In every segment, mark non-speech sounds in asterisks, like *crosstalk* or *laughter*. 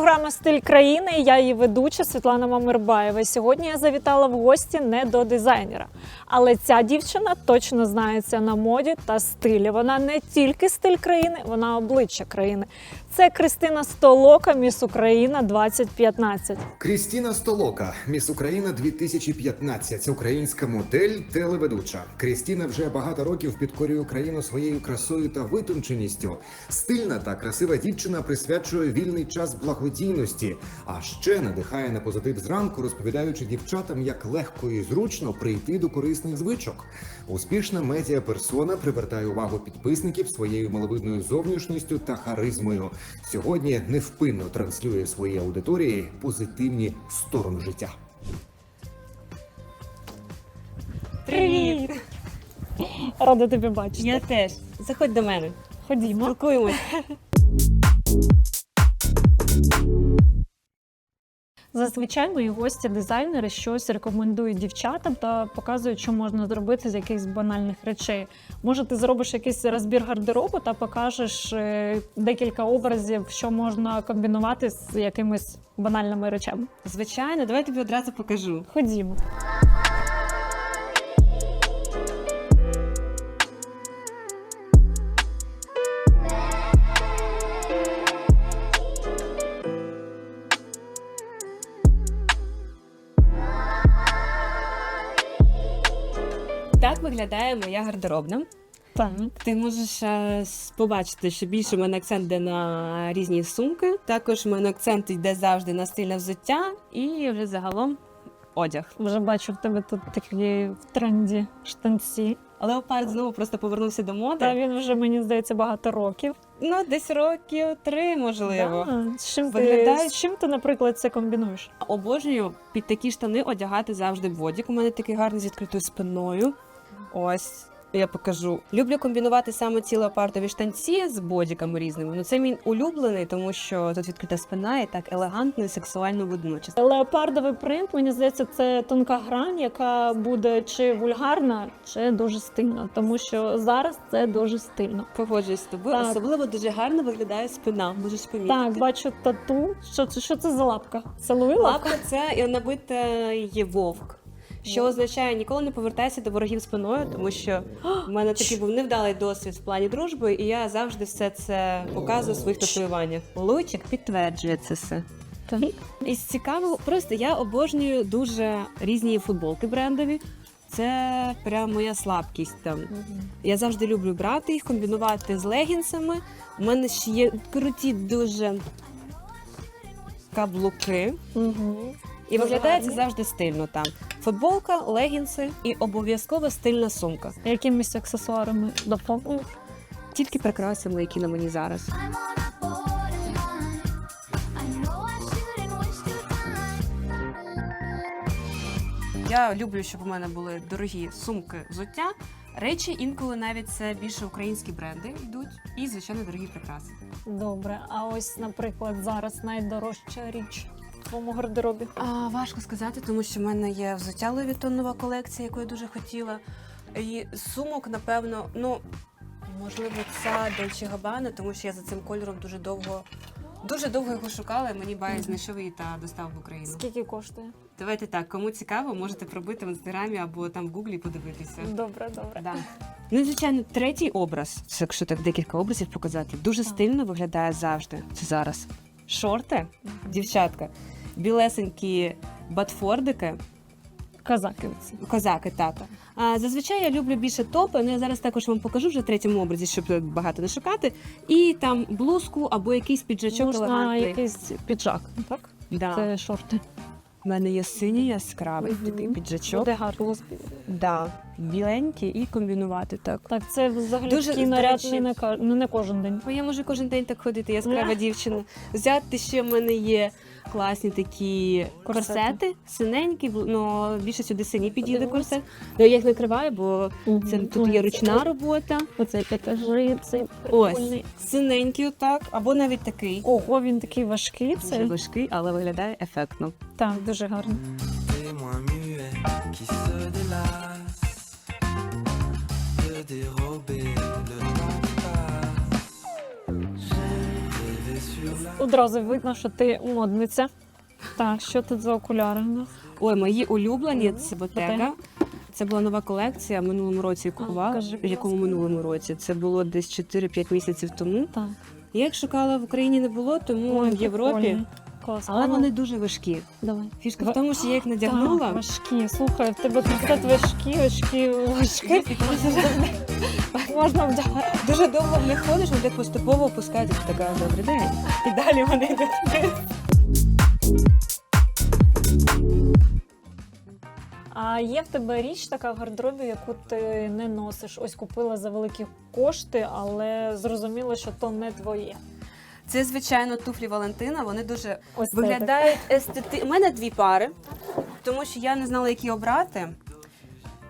програма Стиль країни. Я її ведуча Світлана Мамирбаєва. Сьогодні я завітала в гості не до дизайнера. Але ця дівчина точно знається на моді та стилі. Вона не тільки стиль країни, вона обличчя країни. Це Кристина Столока, міс Україна 2015. Крістіна Столока, міс Україна 2015, українська модель, телеведуча. Крістіна вже багато років підкорює Україну своєю красою та витонченістю. Стильна та красива дівчина присвячує вільний час благодійності, а ще надихає на позитив зранку, розповідаючи дівчатам, як легко і зручно прийти до корисних звичок. Успішна медіаперсона привертає увагу підписників своєю маловидною зовнішністю та харизмою. Сьогодні невпинно транслює своїй аудиторії позитивні сторони життя. Привіт! Рада тебе бачити. Я теж. Заходь до мене. Ходімо. Спілкуємось. Зазвичай мої гості дизайнери щось рекомендують дівчатам та показують, що можна зробити з якихось банальних речей. Може, ти зробиш якийсь розбір гардеробу та покажеш е, декілька образів, що можна комбінувати з якимись банальними речами. Звичайно, давай я тобі одразу покажу. Ходімо. Виглядає моя гардеробна. Так. Ти можеш е, с- побачити, що більше в мене акцент йде на різні сумки. Також в мене акцент йде завжди на стильне взуття і вже загалом одяг. Вже бачу в тебе тут такі в тренді штанці. Але леопард знову просто повернувся до моди. Та він вже мені здається багато років. Ну, десь років три, можливо. Да. З чим ти, з чим ти, наприклад, це комбінуєш? Обожнюю під такі штани одягати завжди бодік. У мене такий гарний з відкритою спиною. Ось. Я покажу. Люблю комбінувати саме ці леопардові штанці з бодіками різними. Ну це мій улюблений, тому що тут відкрита спина і так елегантно і сексуально водночас. Леопардовий принт, мені здається, це тонка грань, яка буде чи вульгарна, чи дуже стильна. Тому що зараз це дуже стильно. Погоджуюсь з тобою. Так. Особливо дуже гарно виглядає спина. Можеш помітити. Так, бачу тату. Що це? Що це за лапка? Це лапка? Лапка це і набите є вовк. Що означає ніколи не повертайся до ворогів спиною, тому що в мене такий був невдалий досвід в плані дружби, і я завжди все це показую в своїх татуюваннях. Лучик підтверджує це все. Так. Із цікавого, просто я обожнюю дуже різні футболки брендові. Це прям моя слабкість там. Я завжди люблю брати їх, комбінувати з легінсами. У мене ще є круті дуже каблуки. Угу. І виглядає це завжди стильно там. Футболка, легінси і обов'язково стильна сумка. Якимись аксесуарами доповнюєш? Тільки прикрасами, які на мені зараз. Я люблю, щоб у мене були дорогі сумки, взуття. Речі інколи навіть це більше українські бренди йдуть, і звичайно дорогі прикраси. Добре. А ось, наприклад, зараз найдорожча річ твоєму гардеробі. А, важко сказати, тому що в мене є взуття Louis Vuitton нова колекція, яку я дуже хотіла. І сумок, напевно, ну можливо, ця Dolce Gabbana, тому що я за цим кольором дуже довго. Дуже довго його шукала, і мені бай знайшов її та достав в Україну. Скільки коштує? Давайте так, кому цікаво, можете пробити в інстаграмі або там в гуглі подивитися. Добре, добре. Да. Ну, звичайно, третій образ, це якщо так декілька образів показати, дуже стильно виглядає завжди. Це зараз. Шорти, дівчатка, білесенькі батфордики, Казаки ці. козаки, так. А зазвичай я люблю більше топи, ну я зараз також вам покажу вже в третьому образі, щоб тут багато не шукати. І там блузку або якийсь піджачок Можна елегантний. якийсь піджак, так? Да. Це шорти. У мене є синій яскравий Мгм. такий піджачок. Буде гарно. Да. Біленький і комбінувати так. Так, це взагалі Дуже, такий до наряд речі- не, на, ка- ну, не кожен день. Бо я можу кожен день так ходити, яскрава *laughs* дівчина. Взяти ще в мене є класні такі Корсети. корсети, синенькі, бл- ну більше сюди сині підійде корсет. Ну, я їх накриваю, бо це тут є ручна робота. Оцей покажи, цей Ось синенький, отак, або навіть такий. Ого, він такий важкий. Дуже важкий, але виглядає ефектно. так, дуже гарно. qui se délasse de dérober Одразу видно, що ти модниця. Так, що тут за окуляри у нас? Ой, мої улюблені це ботега. Це була нова колекція. Минулому році я купувала. кажи, В будь якому ласка. минулому році? Це було десь 4-5 місяців тому. Так. Я їх шукала в Україні не було, тому Ой, в Європі. прикольні. Клас. Але вони дуже важкі. давай. Фішка в тому, що я їх *gasps* надягнула. Так, важкі. Слухай, в тебе тут важкі, очки важкі. Можна вдягати. Дуже довго в них ходиш, вони поступово опускаються. Ти така добрий день. І далі вони йдуть. А є в тебе річ така в гардеробі, яку ти не носиш. Ось купила за великі кошти, але зрозуміло, що то не твоє. Це, звичайно, туфлі Валентина. Вони дуже Ось виглядають естети. У мене дві пари, тому що я не знала, які обрати.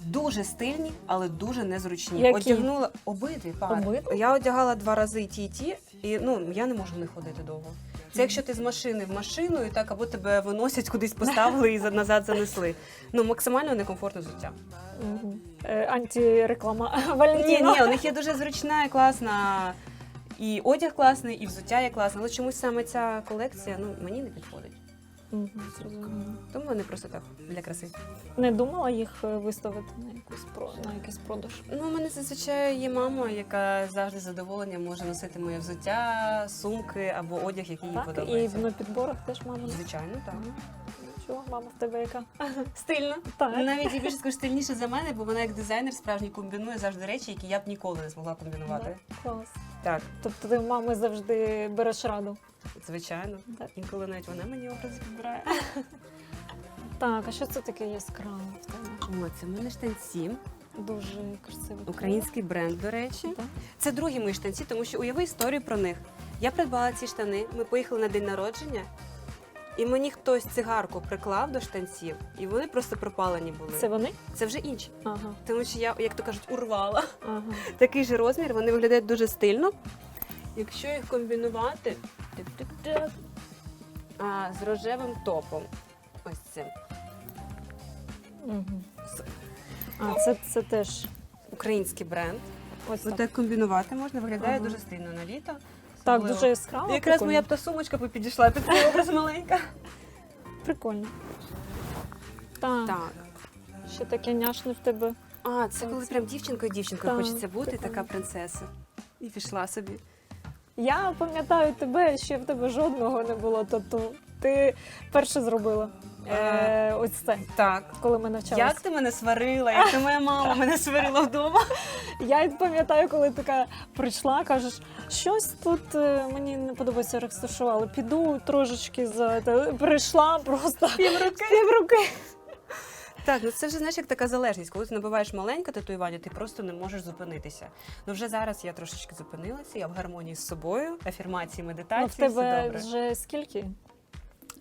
Дуже стильні, але дуже незручні. Які? Одягнула обидві пари. Обидві? Я одягала два рази і ті, і ті, і ну я не можу в них ходити довго. Це якщо ти з машини в машину, і так або тебе виносять кудись поставили і за- назад занесли. Ну максимально некомфортне взуття. Мгм. Е, Антиреклама *laughs* Ні, ні, у них є дуже зручна і класна. І одяг класний, і взуття є класне. Але чомусь саме ця колекція ну мені не підходить. Мгм, зрозуміло. Тому вони просто так для краси. Не думала їх е, виставити на якусь про на якийсь продаж. Ну, у мене зазвичай є мама, яка завжди з задоволенням може носити моє взуття, сумки або одяг, який їй Так, і подобається. на підборах теж мама. Звичайно, так. Мгм. Чого, мама в тебе яка? *laughs* Стильно. Так. Навіть і більше скажу стильніше за мене, бо вона як дизайнер справжній комбінує завжди речі, які я б ніколи не змогла комбінувати. Да, Клас. Так, Тобто ти в мами завжди береш раду. звичайно. Так. Інколи навіть вона мені образи підбирає. *laughs* Так, а що це таке яскраве в тебе? О, це в мене штанці. Дуже красивий. Український бренд, до речі. Так. Це другі мої штанці, тому що уяви історію про них. Я придбала ці штани, ми поїхали на день народження, і мені хтось цигарку приклав до штанців, і вони просто пропалені були. Це вони? Це вже інші. Ага. Тому що я, як то кажуть, урвала ага. *laughs* такий же розмір, вони виглядають дуже стильно. Якщо їх комбінувати а, з рожевим топом. Ось цим. Угу. А, це, це теж. Український бренд. Ось Ось так. так комбінувати можна, виглядає Ага. дуже стильно на літо. Так, Мило. дуже яскраво. Якраз прикольно. моя б та сумочка би підійшла під цей образ маленька. Прикольно. Так, Так. ще таке няшне в тебе. А, це коли прям дівчинкою дівчинкою Так, хочеться бути, прикольно. така принцеса. І пішла собі. Я пам'ятаю тебе, ще в тебе жодного не було тату. Ти перше зробила. Е, ось це, Так. коли ми навчалися. Як ти мене сварила, як ти моя мама мене сварила вдома. *laughs* Я пам'ятаю, коли така прийшла, кажеш, щось тут е, мені не подобається, розташували. Піду трошечки за те». прийшла просто Півруки. *laughs* півруки. Так, ну це вже знаєш, як така залежність. Коли ти набиваєш маленьке татуювання, ти просто не можеш зупинитися. Ну вже зараз я трошечки зупинилася, я в гармонії з собою, афірмації, Ну, медитації, в все тебе добре. вже скільки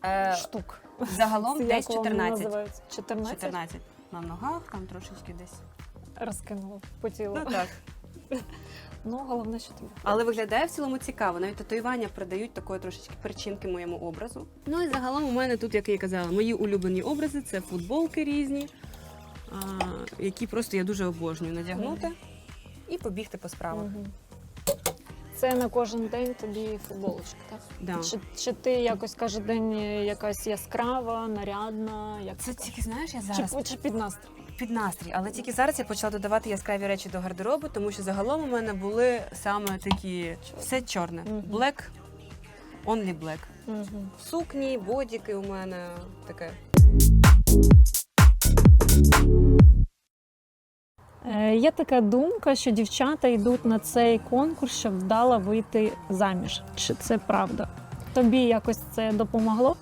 Е, штук? загалом Це десь вони 14. називаються? 14? 14 на ногах, там трошечки десь. Розкинула по тілу. Ну так. *laughs* Ну, головне, що тобі. Але виглядає в цілому цікаво. Навіть татуювання придають такої трошечки перчинки моєму образу. Ну і загалом у мене тут, як я і казала, мої улюблені образи це футболки різні, а, які просто я дуже обожнюю надягнути і побігти по справах. Мгм. Це на кожен день тобі футболочка, так? Да. Чи, чи ти якось кожен день якась яскрава, нарядна, як Це тільки знаєш, я зараз чи під настрій? під настрій, але тільки зараз я почала додавати яскраві речі до гардеробу, тому що загалом у мене були саме такі все чорне. Мгм. Black, only black. Угу. Сукні, бодіки у мене таке. Є така думка, що дівчата йдуть на цей конкурс, щоб вдало вийти заміж. Чи це правда? Тобі якось це допомогло?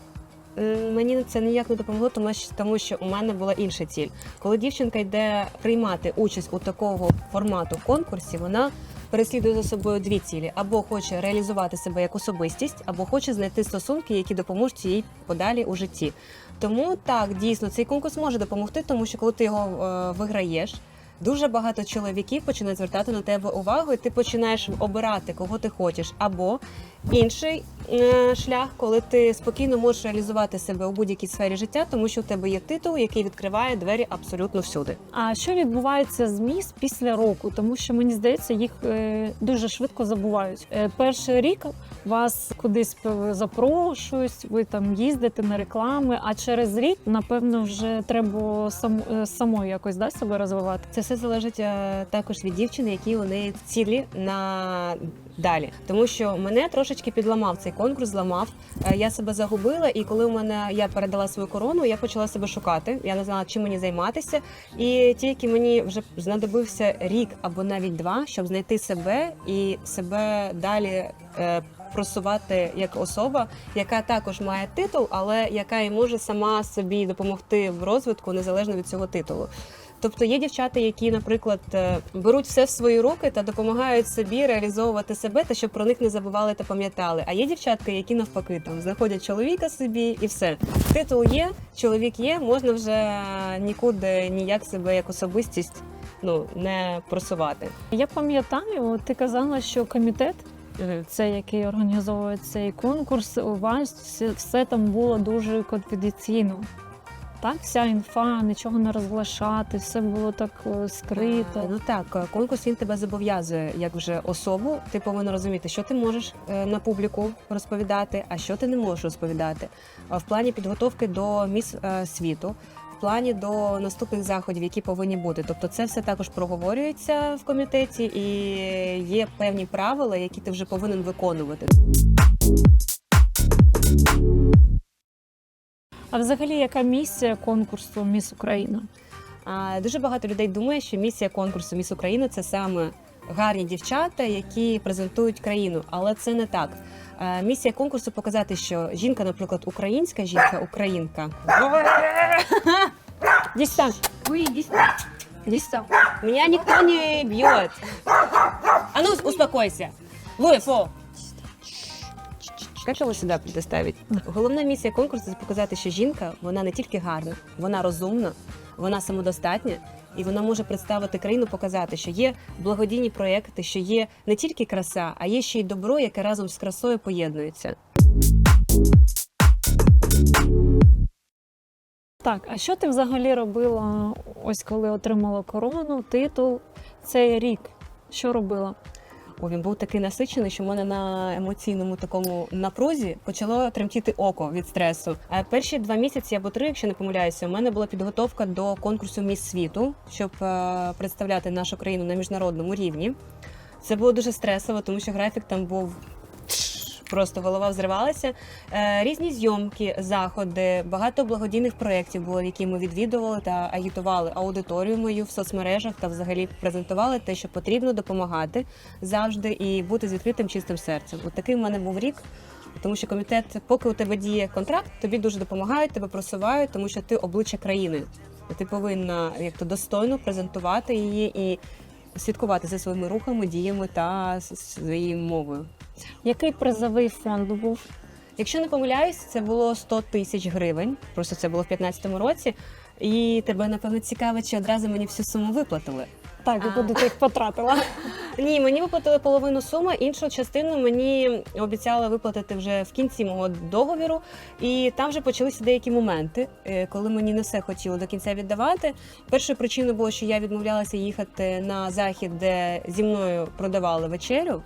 Е, Мені це ніяк не допомогло, тому що, тому що у мене була інша ціль. Коли дівчинка йде приймати участь у такого формату конкурсі, вона переслідує за собою дві цілі: або хоче реалізувати себе як особистість, або хоче знайти стосунки, які допоможуть їй подалі у житті. Тому так, дійсно, цей конкурс може допомогти, тому що коли ти його е, виграєш. Дуже багато чоловіків починають звертати на тебе увагу, і ти починаєш обирати, кого ти хочеш, або Інший е, шлях, коли ти спокійно можеш реалізувати себе у будь-якій сфері життя, тому що у тебе є титул, який відкриває двері абсолютно всюди. А що відбувається з міс після року? Тому що мені здається, їх е, дуже швидко забувають. Е, перший рік вас кудись запрошують, ви там їздите на реклами. А через рік, напевно, вже треба сам, самою якось да, себе розвивати. Це все залежить також від дівчини, які у неї цілі на далі. Тому що мене трошечки підламав цей конкурс, зламав. Е, Я себе загубила, і коли у мене я передала свою корону, я почала себе шукати. Я не знала, чим мені займатися. І тільки мені вже знадобився рік або навіть два, щоб знайти себе і себе далі. е, Просувати як особа, яка також має титул, але яка і може сама собі допомогти в розвитку незалежно від цього титулу. Тобто є дівчата, які, наприклад, е, беруть все в свої руки та допомагають собі реалізовувати себе, та щоб про них не забували та пам'ятали. А є дівчатки, які навпаки там знаходять чоловіка собі і все. Титул є, чоловік є, можна вже нікуди ніяк себе як особистість ну не просувати. Я пам'ятаю, ти казала, що комітет, е, це який організовує цей конкурс, у вас все, все там було дуже конфіденційно. Так, вся інфа, нічого не розглашати, все було так е, скрито. Е, Ну так, е, конкурс він тебе зобов'язує як вже особу. Ти повинен розуміти, що ти можеш на публіку розповідати, а що ти не можеш розповідати. В плані підготовки до міс світу. В плані до наступних заходів, які повинні бути, тобто це все також проговорюється в комітеті, і є певні правила, які ти вже повинен виконувати. А взагалі, яка місія конкурсу Міс Україна? А, Дуже багато людей думає, що місія конкурсу Міс Україна це саме гарні дівчата, які презентують країну, але це не так. Е, Місія конкурсу показати, що жінка, наприклад, українська жінка, українка. *laughs* Дістань. Дістав. Меня ніхто не б'є. А ну, успокойся. Луїфо. Как его сюди предоставить? Головна місія конкурсу це показати, що жінка вона не тільки гарна, вона розумна, вона самодостатня. І вона може представити країну, показати, що є благодійні проекти, що є не тільки краса, а є ще й добро, яке разом з красою поєднується. Так, а що ти взагалі робила, ось коли отримала корону, титул цей рік? Що робила? О, він був такий насичений, що в мене на емоційному такому напрузі почало тремтіти око від стресу. А перші два місяці або три, якщо не помиляюся, у мене була підготовка до конкурсу Міс світу, щоб е, представляти нашу країну на міжнародному рівні. Це було дуже стресово, тому що графік там був. Просто голова взривалася. Е, різні зйомки, заходи, багато благодійних проєктів було, які ми відвідували та агітували аудиторію мою в соцмережах та взагалі презентували те, що потрібно допомагати завжди і бути з відкритим чистим серцем. От такий в мене був рік. Тому що комітет, поки у тебе діє контракт, тобі дуже допомагають, тебе просувають, тому що ти обличчя країни. Ти повинна як то достойно презентувати її і слідкувати за своїми рухами, діями та своєю мовою. Який призовий фонд був? Якщо не помиляюсь, це було 100 тисяч гривень. Просто це було в 2015 році. І тебе напевно цікавить, чи одразу мені всю суму виплатили. Так, А. куди ти їх потратила? *laughs* Ні, мені виплатили половину суми, іншу частину мені обіцяли виплатити вже в кінці мого договіру. І там вже почалися деякі моменти, е, коли мені не все хотіло до кінця віддавати. Першою причиною було, що я відмовлялася їхати на захід, де зі мною продавали вечерю.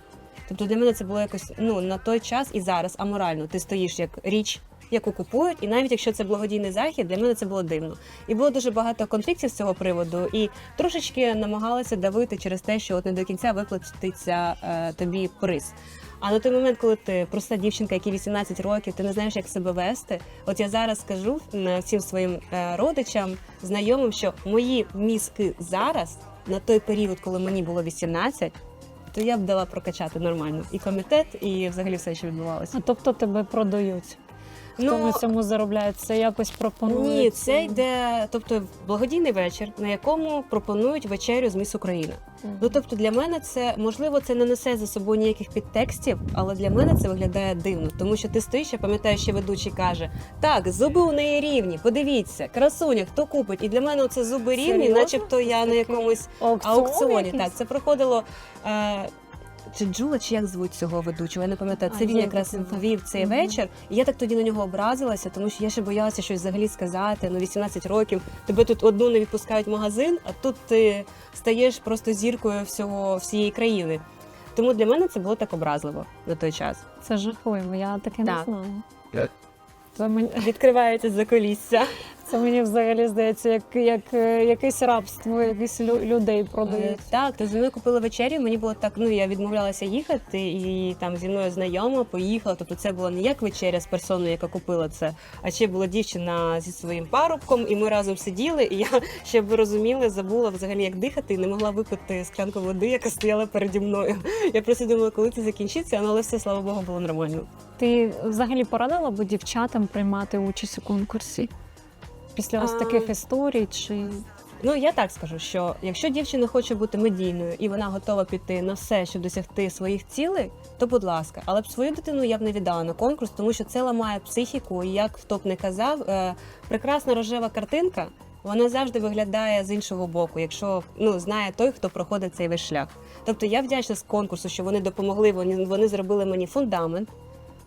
Тобто для мене це було якось ну на той час і зараз аморально. Ти стоїш як річ. Яку купують, і навіть якщо це благодійний захід, для мене це було дивно. І було дуже багато конфліктів з цього приводу, і трошечки намагалася давити через те, що от не до кінця виплатиться е, тобі приз. А на той момент, коли ти проста дівчинка, якій 18 років, ти не знаєш, як себе вести. От я зараз скажу всім своїм е, родичам, знайомим, що мої мізки зараз, на той період, коли мені було 18, то я б дала прокачати нормально і комітет, і взагалі все, що відбувалося. А, тобто тебе продають. Хто на цьому заробляє? Це якось пропонують? Ну, Ні, це йде, тобто благодійний вечір, на якому пропонують вечерю з міс Україна. Мгм. Ну тобто для мене це можливо це не несе за собою ніяких підтекстів, але для мене це виглядає дивно, тому що ти стоїш, я пам'ятаю, що ведучий каже: так, зуби у неї рівні, подивіться, красуня, хто купить? І для мене це зуби рівні, Серйозно? начебто я на якомусь Аукціон аукціоні. Так, це проходило. Е, чи Джула, чи як звуть цього ведучого. Я не пам'ятаю. Це А, він є якраз таке, вів цей Мгм. вечір. І я так тоді на нього образилася, тому що я ще боялася щось взагалі сказати. Ну, 18 років. Тебе тут одну не відпускають в магазин, а тут ти стаєш просто зіркою всього всієї країни. Тому для мене це було так образливо на той час. Це жахливо, я таке не Так. знаю. Це мені, Відкривається заколісся. Це мені взагалі здається, як, як е, якесь рабство, якісь лю- людей продають. Е, Так, то зі мною купили вечерю. Мені було так. Ну я відмовлялася їхати, і там зі мною знайома поїхала. Тобто це була не як вечеря з персоною, яка купила це, а ще була дівчина зі своїм парубком, і ми разом сиділи. І я, щоб ви розуміли, забула взагалі як дихати, і не могла випити склянку води, яка стояла переді мною. Я просто думала, коли це закінчиться, але все, слава Богу, було нормально. Ти взагалі порадила б дівчатам приймати участь у конкурсі? Після ось таких історій чи Ну я так скажу, що якщо дівчина хоче бути медійною і вона готова піти на все, щоб досягти своїх цілей, то будь ласка, але б свою дитину я б не віддала на конкурс, тому що це ламає психіку. І як хто б не казав, е, прекрасна рожева картинка. Вона завжди виглядає з іншого боку, якщо ну знає той, хто проходить цей весь шлях. Тобто я вдячна з конкурсу, що вони допомогли. Вони вони зробили мені фундамент,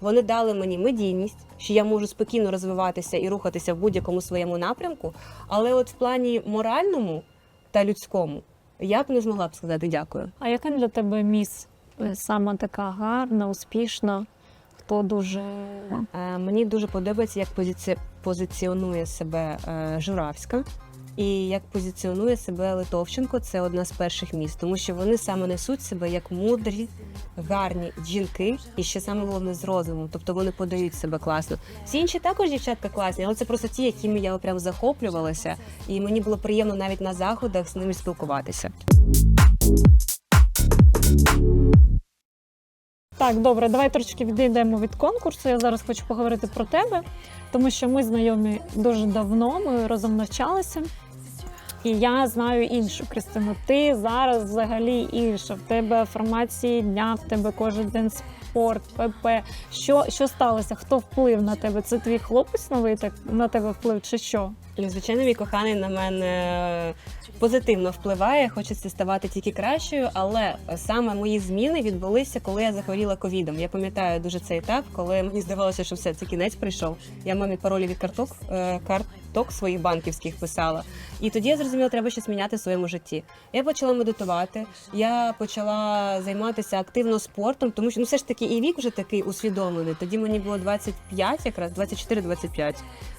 вони дали мені медійність, що я можу спокійно розвиватися і рухатися в будь-якому своєму напрямку. Але от в плані моральному та людському я б не змогла б сказати дякую. а яка для тебе міс е, саме така гарна, успішна? Хто дуже Е, мені дуже подобається, як позиці... позиціонує себе е, Журавська. І як позиціонує себе Литовченко, це одна з перших міст, тому що вони саме несуть себе як мудрі, гарні жінки, і ще саме головне з розумом. Тобто вони подають себе класно. Всі інші також дівчатка класні, але це просто ті, якими я прям захоплювалася, і мені було приємно навіть на заходах з ними спілкуватися. Так, добре, давай трошки відійдемо від конкурсу. Я зараз хочу поговорити про тебе, тому що ми знайомі дуже давно, ми разом навчалися. І я знаю іншу Кристину. Ти зараз взагалі інша. В тебе формації дня, в тебе кожен день спорт, ПП. Що, що сталося? Хто вплив на тебе? Це твій хлопець новий так на тебе вплив, чи що? Ну, Звичайно, мій коханий на мене позитивно впливає, хочеться ставати тільки кращою, але саме мої зміни відбулися, коли я захворіла ковідом. Я пам'ятаю дуже цей етап, коли мені здавалося, що все це кінець прийшов. Я мамі паролі від карток е, карток своїх банківських писала. І тоді я зрозуміла, треба щось міняти в своєму житті. Я почала медитувати, я почала займатися активно спортом, тому що ну все ж таки і вік вже такий усвідомлений. Тоді мені було 25, якраз 24-25.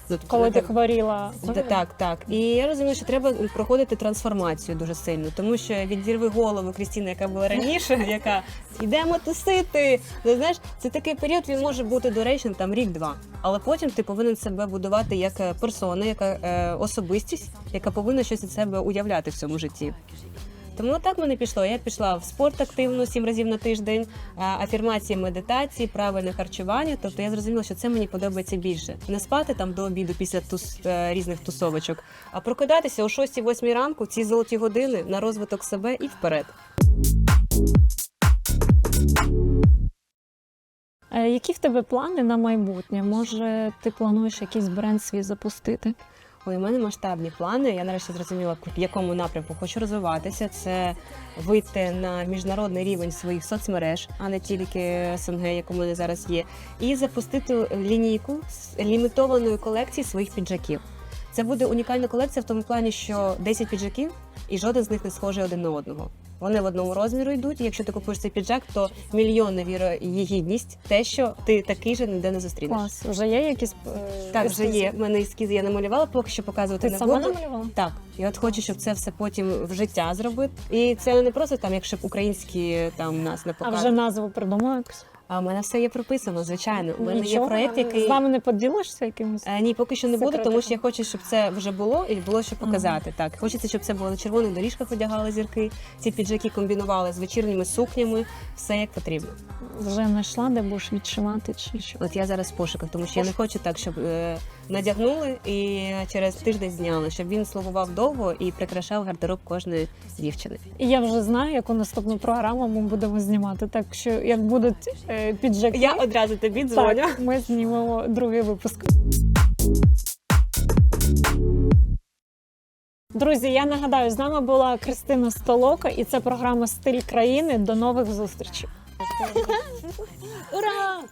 Ну, тобто Коли ти так- хворіла? Так, так. І я розумію, що треба проходити трансформацію дуже сильно, тому що відірви голову Крістіни, яка була раніше, *laughs* яка йдемо тусити. Ну, знаєш, це такий період, він може бути доречним там рік-два. Але потім ти повинен себе будувати як е, персона, яка е, особистість, яка повинна щось від себе уявляти в цьому житті. Тому так мене пішло. Я пішла в спорт активно сім разів на тиждень, афірмації, медитації, правильне харчування. Тобто я зрозуміла, що це мені подобається більше. Не спати там до обіду після тус, е, різних тусовочок, а прокидатися о 6-8 ранку, ці золоті години на розвиток себе і вперед. Е, Які в тебе плани на майбутнє? Може, ти плануєш якийсь бренд свій запустити? Ой, у мене масштабні плани. Я нарешті зрозуміла, в якому напрямку хочу розвиватися. Це вийти на міжнародний рівень своїх соцмереж, а не тільки СНГ, як у мене зараз є, і запустити лінійку з лімітованої колекції своїх піджаків. Це буде унікальна колекція в тому плані, що 10 піджаків, і жоден з них не схожий один на одного. Вони в одному розміру йдуть. І якщо ти купуєш цей піджак, то мільйонна вірогідність те, що ти такий же ніде не зустрінеш. Клас, вже є якісь е, Так, вже ескізи? є. В мене ескіз я намалювала, поки що показувати Ти не сама буду. намалювала? Так, я от хочу, щоб це все потім в життя зробити. І це не просто там, якщо б українські там нас не А вже назву придумала якусь? А в мене все є прописано, звичайно. У мене є Нічого? проєкт, який З нами не поділишся якимось? Е, Ні, поки що не буду, тому що я хочу, щоб це вже було і було що показати. Так, хочеться, щоб це було на червоних доріжках одягали зірки. Ці піджаки комбінували з вечірніми сукнями, все як потрібно. Вже знайшла, де будеш відшивати чи що? От я зараз в пошуках, тому що я не хочу так, щоб е, надягнули і через тиждень зняли, щоб він слугував довго і прикрашав гардероб кожної дівчини. І я вже знаю, яку наступну програму ми будемо знімати. Так що як будуть е, піджаки, Я одразу тобі дзвоню. так, ми знімемо другий випуск. Друзі, я нагадаю, з нами була Кристина Столока, і це програма Стиль країни. До нових зустрічей. Ура!